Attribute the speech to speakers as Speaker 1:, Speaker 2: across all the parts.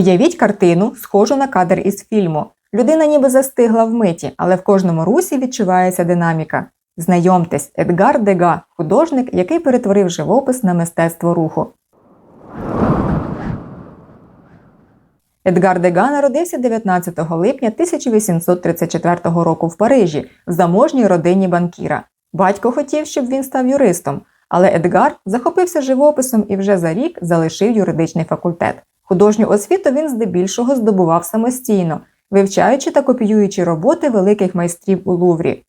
Speaker 1: Уявіть картину, схожу на кадр із фільму. Людина ніби застигла в миті, але в кожному русі відчувається динаміка. Знайомтесь, Едгар Дега, художник, який перетворив живопис на мистецтво руху. Едгар Дега народився 19 липня 1834 року в Парижі в заможній родині банкіра. Батько хотів, щоб він став юристом, але Едгар захопився живописом і вже за рік залишив юридичний факультет. Художню освіту він здебільшого здобував самостійно, вивчаючи та копіюючи роботи великих майстрів у Луврі.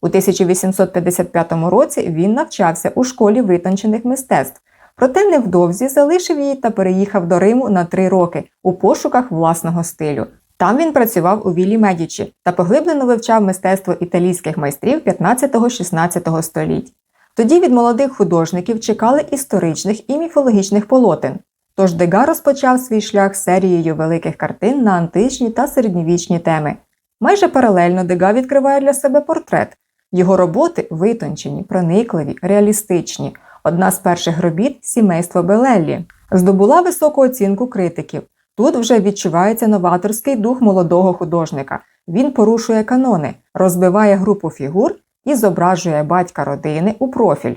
Speaker 1: У 1855 році він навчався у школі витончених мистецтв, проте невдовзі залишив її та переїхав до Риму на три роки у пошуках власного стилю. Там він працював у Віллі Медічі та поглиблено вивчав мистецтво італійських майстрів 15-16 століть. Тоді від молодих художників чекали історичних і міфологічних полотен. Тож Дега розпочав свій шлях серією великих картин на античні та середньовічні теми. Майже паралельно Дега відкриває для себе портрет. Його роботи витончені, проникливі, реалістичні. Одна з перших робіт сімейство Белеллі здобула високу оцінку критиків. Тут вже відчувається новаторський дух молодого художника. Він порушує канони, розбиває групу фігур і зображує батька родини у профіль.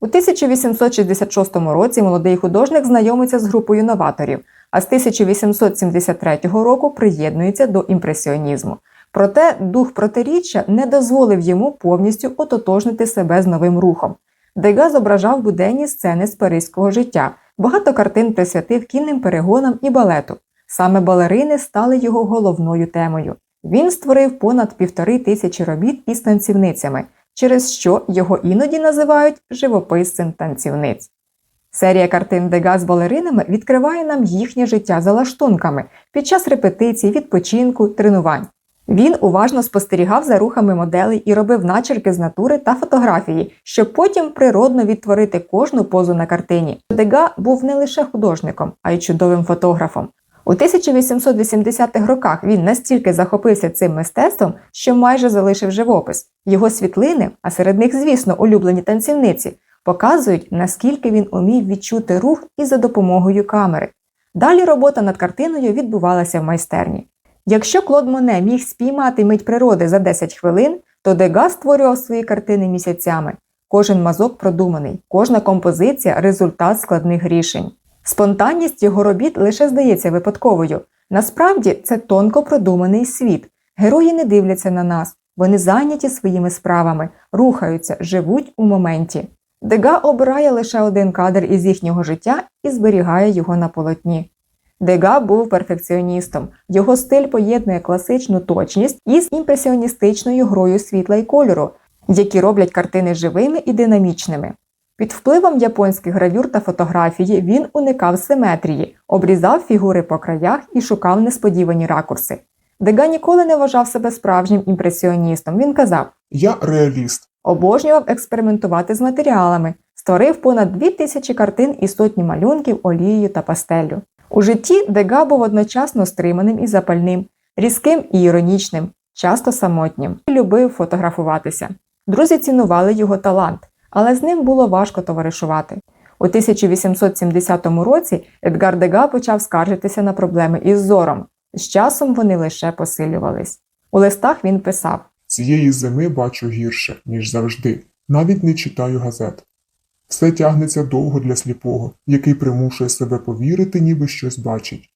Speaker 1: У 1866 році молодий художник знайомиться з групою новаторів, а з 1873 року приєднується до імпресіонізму. Проте дух протиріччя не дозволив йому повністю ототожнити себе з новим рухом. Дега зображав буденні сцени з паризького життя, багато картин присвятив кінним перегонам і балету. Саме балерини стали його головною темою. Він створив понад півтори тисячі робіт із танцівницями, через що його іноді називають живописцем танцівниць. Серія картин Дега з балеринами відкриває нам їхнє життя за лаштунками під час репетицій, відпочинку, тренувань. Він уважно спостерігав за рухами моделей і робив начерки з натури та фотографії, щоб потім природно відтворити кожну позу на картині. Дега був не лише художником, а й чудовим фотографом. У 1880-х роках він настільки захопився цим мистецтвом, що майже залишив живопис. Його світлини, а серед них, звісно, улюблені танцівниці, показують, наскільки він умів відчути рух і за допомогою камери. Далі робота над картиною відбувалася в майстерні. Якщо Клод Моне міг спіймати мить природи за 10 хвилин, то Дега створював свої картини місяцями. Кожен мазок продуманий, кожна композиція результат складних рішень. Спонтанність його робіт лише здається випадковою. Насправді це тонко продуманий світ. Герої не дивляться на нас, вони зайняті своїми справами, рухаються, живуть у моменті. Дега обирає лише один кадр із їхнього життя і зберігає його на полотні. Дега був перфекціоністом. Його стиль поєднує класичну точність із імпресіоністичною грою світла й кольору, які роблять картини живими і динамічними. Під впливом японських гравюр та фотографії він уникав симетрії, обрізав фігури по краях і шукав несподівані ракурси. Дега ніколи не вважав себе справжнім імпресіоністом. Він казав:
Speaker 2: Я реаліст.
Speaker 1: обожнював експериментувати з матеріалами, створив понад дві тисячі картин і сотні малюнків олією та пастеллю. У житті Дега був одночасно стриманим і запальним, різким і іронічним, часто самотнім. Любив фотографуватися. Друзі цінували його талант, але з ним було важко товаришувати. У 1870 році Едгар Дега почав скаржитися на проблеми із зором. З часом вони лише посилювались. У листах він писав:
Speaker 2: Цієї зими бачу гірше, ніж завжди. Навіть не читаю газет. Все тягнеться довго для сліпого, який примушує себе повірити, ніби щось бачить.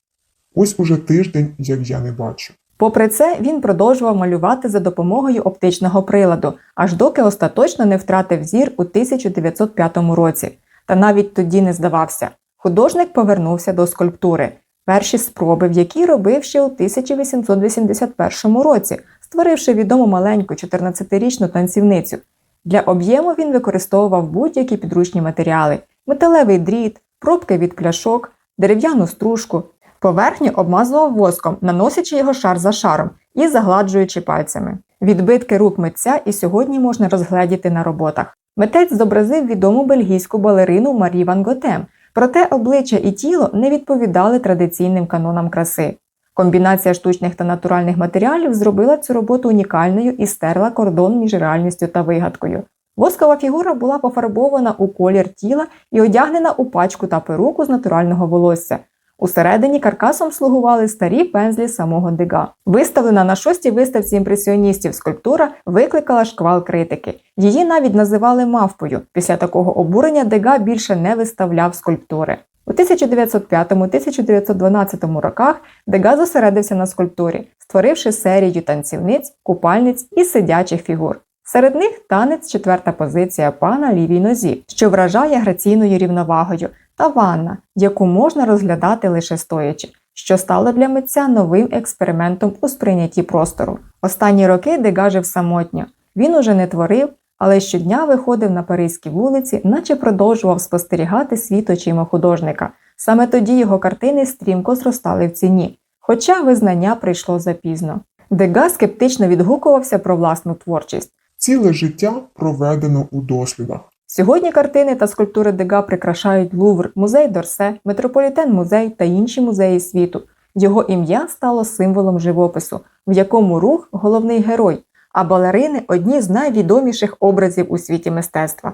Speaker 2: Ось уже тиждень, як я не бачу.
Speaker 1: Попри це, він продовжував малювати за допомогою оптичного приладу, аж доки остаточно не втратив зір у 1905 році. Та навіть тоді не здавався. Художник повернувся до скульптури. Перші спроби, в якій робив ще у 1881 році, створивши відому маленьку 14-річну танцівницю. Для об'єму він використовував будь-які підручні матеріали: металевий дріт, пробки від пляшок, дерев'яну стружку. Поверхню обмазував воском, наносячи його шар за шаром і загладжуючи пальцями. Відбитки рук митця і сьогодні можна розгледіти на роботах. Митець зобразив відому бельгійську балерину Марі Ван Готем, проте обличчя і тіло не відповідали традиційним канонам краси. Комбінація штучних та натуральних матеріалів зробила цю роботу унікальною і стерла кордон між реальністю та вигадкою. Воскова фігура була пофарбована у колір тіла і одягнена у пачку та перуку з натурального волосся. Усередині каркасом слугували старі пензлі самого Дега. Виставлена на шостій виставці імпресіоністів скульптура викликала шквал критики. Її навіть називали мавпою. Після такого обурення Дега більше не виставляв скульптури. У 1905-1912 роках Дега зосередився на скульптурі, створивши серію танцівниць, купальниць і сидячих фігур. Серед них танець четверта позиція пана лівій нозі, що вражає граційною рівновагою, та ванна, яку можна розглядати лише стоячи, що стало для митця новим експериментом у сприйнятті простору. Останні роки Дега жив самотньо. Він уже не творив, але щодня виходив на паризькі вулиці, наче продовжував спостерігати світ очима художника. Саме тоді його картини стрімко зростали в ціні, хоча визнання прийшло запізно. Дега скептично відгукувався про власну творчість.
Speaker 2: Ціле життя проведено у дослідах.
Speaker 1: Сьогодні картини та скульптури Дега прикрашають Лувр, музей Дорсе, Метрополітен музей та інші музеї світу. Його ім'я стало символом живопису, в якому рух головний герой, а балерини одні з найвідоміших образів у світі мистецтва.